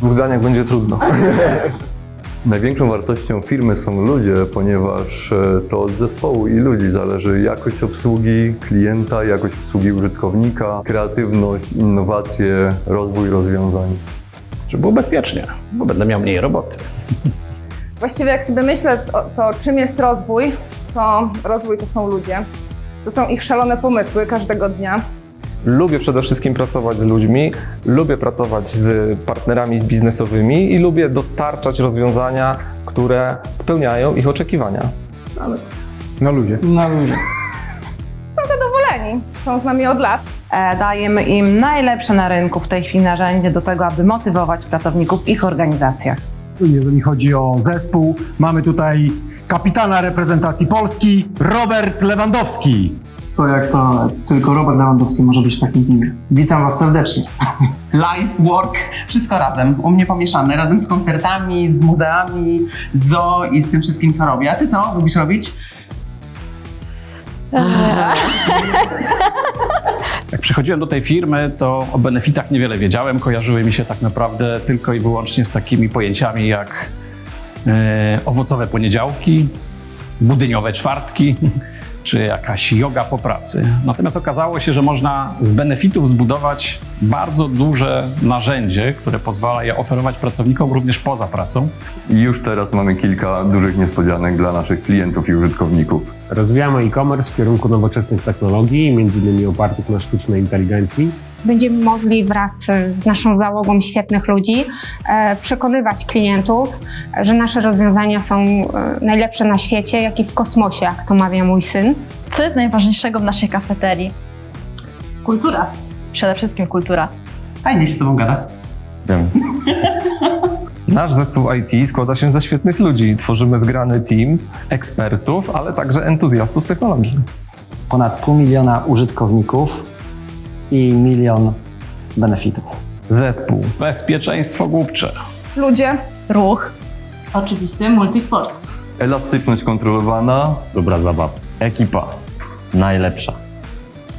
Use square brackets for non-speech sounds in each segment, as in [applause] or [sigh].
W dwóch zdaniach będzie trudno. [laughs] Największą wartością firmy są ludzie, ponieważ e, to od zespołu i ludzi zależy jakość obsługi klienta, jakość obsługi użytkownika, kreatywność, innowacje, rozwój rozwiązań. Żeby było bezpiecznie, bo będę miał mniej roboty. [laughs] Właściwie jak sobie myślę, to, to czym jest rozwój, to rozwój to są ludzie. To są ich szalone pomysły każdego dnia. Lubię przede wszystkim pracować z ludźmi, lubię pracować z partnerami biznesowymi i lubię dostarczać rozwiązania, które spełniają ich oczekiwania. No ludzie. Są zadowoleni, są z nami od lat. E, Dajemy im najlepsze na rynku w tej chwili narzędzie do tego, aby motywować pracowników w ich organizacjach. jeżeli chodzi o zespół. Mamy tutaj kapitana reprezentacji Polski, Robert Lewandowski. To jak to tylko Robert Lewandowski może być w takim teamie. Witam Was serdecznie. [laughs] life, work, wszystko razem, u mnie pomieszane, razem z koncertami, z muzeami, z zoo i z tym wszystkim, co robię. A ty co lubisz robić? [laughs] Jak przychodziłem do tej firmy, to o benefitach niewiele wiedziałem. Kojarzyły mi się tak naprawdę tylko i wyłącznie z takimi pojęciami jak e, owocowe poniedziałki, budyniowe czwartki [laughs] czy jakaś yoga po pracy. Natomiast okazało się, że można z benefitów zbudować bardzo duże narzędzie, które pozwala je oferować pracownikom również poza pracą. I już teraz mamy kilka dużych niespodzianek dla naszych klientów i użytkowników. Rozwijamy e-commerce w kierunku nowoczesnych technologii, między innymi opartych na sztucznej inteligencji. Będziemy mogli wraz z naszą załogą świetnych ludzi e, przekonywać klientów, że nasze rozwiązania są e, najlepsze na świecie, jak i w kosmosie, jak to mawia mój syn. Co jest najważniejszego w naszej kafeterii? Kultura. Przede wszystkim kultura. Fajnie się z tobą gada. [laughs] Nasz zespół IT składa się ze świetnych ludzi. Tworzymy zgrany team ekspertów, ale także entuzjastów technologii. Ponad pół miliona użytkowników i milion benefitów. Zespół. Bezpieczeństwo głupcze. Ludzie, Ruch. Oczywiście multisport. Elastyczność kontrolowana, Dobra zabawa. Ekipa. Najlepsza.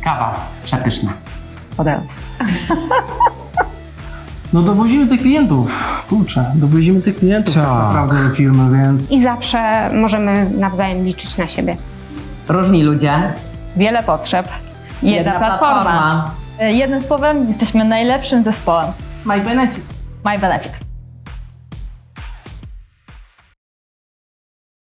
Kawa. Przepyszna. Podels. No dowozimy tych klientów. Kurczę, dowozimy tych klientów tak naprawdę do firmy, więc I zawsze możemy nawzajem liczyć na siebie. Różni ludzie. Wiele potrzeb. Jedna, platforma. E, Jednym słowem, jesteśmy najlepszym zespołem. My benefit. My Benefit.